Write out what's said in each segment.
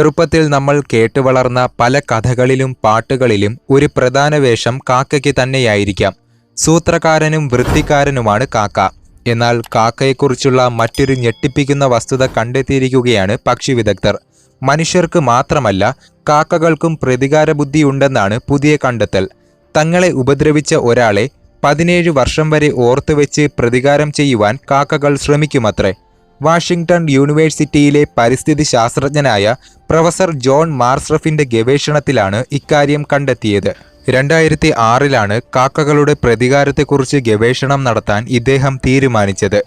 ചെറുപ്പത്തിൽ നമ്മൾ കേട്ടുവളർന്ന പല കഥകളിലും പാട്ടുകളിലും ഒരു പ്രധാന വേഷം കാക്കയ്ക്ക് തന്നെയായിരിക്കാം. സൂത്രകാരനും വൃത്തിക്കാരനുമാണ് കാക്ക. എന്നാൽ കാക്കയെക്കുറിച്ചുള്ള മറ്റൊരു ഞെട്ടിപ്പിക്കുന്ന വസ്തുത കണ്ടെത്തിയിരിക്കുകയാണ് പക്ഷി വിദഗ്ധർ. മനുഷ്യർക്ക് മാത്രമല്ല കാക്കകൾക്കും പ്രതികാര ബുദ്ധിയുണ്ടെന്നാണ് പുതിയ കണ്ടെത്തൽ. തങ്ങളെ ഉപദ്രവിച്ച ഒരാളെ പതിനേഴ് വർഷം വരെ ഓർത്തുവെച്ച് പ്രതികാരം ചെയ്യുവാൻ കാക്കകൾ ശ്രമിക്കുമത്രേ. വാഷിംഗ്ടൺ യൂണിവേഴ്സിറ്റിയിലെ പരിസ്ഥിതി ശാസ്ത്രജ്ഞനായ പ്രൊഫസർ ജോൺ മാർസ്രഫിന്റെ ഗവേഷണത്തിലാണ് ഇക്കാര്യം കണ്ടെത്തിയത്. രണ്ടായിരത്തി ആറിലാണ് കാക്കകളുടെ പ്രതികാരത്തെക്കുറിച്ച് ഗവേഷണം നടത്താൻ ഇദ്ദേഹം തീരുമാനിച്ചത്.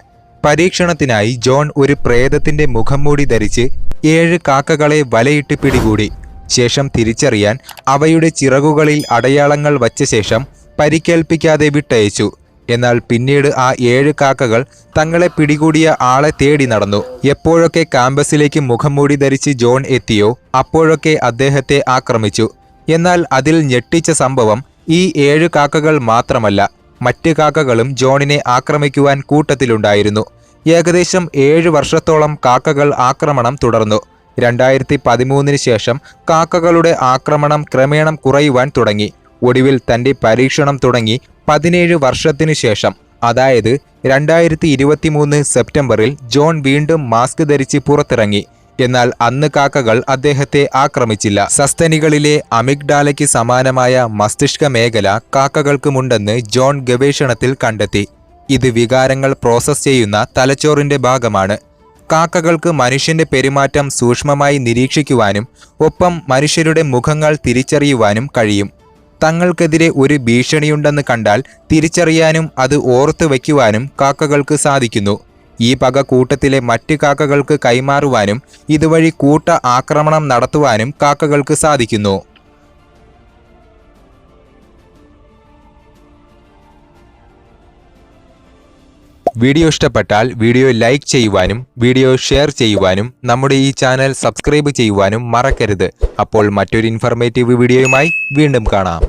പരീക്ഷണത്തിനായി ജോൺ ഒരു പ്രേതത്തിന്റെ മുഖംമൂടി ധരിച്ച് ഏഴ് കാക്കകളെ വലയിട്ട് പിടികൂടി. ശേഷം തിരിച്ചറിയാൻ അവയുടെ ചിറകുകളിൽ അടയാളങ്ങൾ വച്ച ശേഷം പരിക്കേൽപ്പിക്കാതെ വിട്ടയച്ചു. എന്നാൽ പിന്നീട് ആ ഏഴ് കാക്കകൾ തങ്ങളെ പിടികൂടിയ ആളെ തേടി നടന്നു. എപ്പോഴൊക്കെ ക്യാമ്പസിലേക്ക് മുഖംമൂടി ധരിച്ച് ജോൺ എത്തിയോ അപ്പോഴൊക്കെ അദ്ദേഹത്തെ ആക്രമിച്ചു. എന്നാൽ അതിൽ ഞെട്ടിച്ച സംഭവം ഈ ഏഴ് കാക്കകൾ മാത്രമല്ല മറ്റ് കാക്കകളും ജോണിനെ ആക്രമിക്കുവാൻ കൂട്ടത്തിലുണ്ടായിരുന്നു. ഏകദേശം ഏഴ് വർഷത്തോളം കാക്കകൾ ആക്രമണം തുടർന്നു. രണ്ടായിരത്തി പതിമൂന്നിന് ശേഷം കാക്കകളുടെ ആക്രമണം ക്രമേണം കുറയുവാൻ തുടങ്ങി. ഒടുവിൽ തന്റെ പരീക്ഷണം തുടങ്ങി പതിനേഴ് വർഷത്തിനു ശേഷം അതായത് രണ്ടായിരത്തി ഇരുപത്തിമൂന്ന് സെപ്റ്റംബറിൽ ജോൺ വീണ്ടും മാസ്ക് ധരിച്ച് പുറത്തിറങ്ങി. എന്നാൽ അന്ന് കാക്കകൾ അദ്ദേഹത്തെ ആക്രമിച്ചില്ല. സസ്തനികളിലെ അമിഗ്ഡാലയ്ക്ക് സമാനമായ മസ്തിഷ്ക മേഖല കാക്കകൾക്കുമുണ്ടെന്ന് ജോൺ ഗവേഷണത്തിൽ കണ്ടെത്തി. ഇത് വികാരങ്ങൾ പ്രോസസ്സ് ചെയ്യുന്ന തലച്ചോറിന്റെ ഭാഗമാണ്. കാക്കകൾക്ക് മനുഷ്യന്റെ പെരുമാറ്റം സൂക്ഷ്മമായി നിരീക്ഷിക്കുവാനും ഒപ്പം മനുഷ്യരുടെ മുഖങ്ങൾ തിരിച്ചറിയുവാനും കഴിയും. തങ്ങൾക്കെതിരെ ഒരു ഭീഷണിയുണ്ടെന്ന് കണ്ടാൽ തിരിച്ചറിയാനും അത് ഓർത്തു വയ്ക്കുവാനും കാക്കകൾക്ക് സാധിക്കുന്നു. ഈ പക കൂട്ടത്തിലെ മറ്റ് കാക്കകൾക്ക് കൈമാറുവാനും ഇതുവഴി കൂട്ട ആക്രമണം നടത്തുവാനും കാക്കകൾക്ക് സാധിക്കുന്നു. വീഡിയോ ഇഷ്ടപ്പെട്ടാൽ വീഡിയോ ലൈക്ക് ചെയ്യുവാനും വീഡിയോ ഷെയർ ചെയ്യുവാനും നമ്മുടെ ഈ ചാനൽ സബ്സ്ക്രൈബ് ചെയ്യുവാനും മറക്കരുത്. അപ്പോൾ മറ്റൊരു ഇൻഫർമേറ്റീവ് വീഡിയോയുമായി വീണ്ടും കാണാം.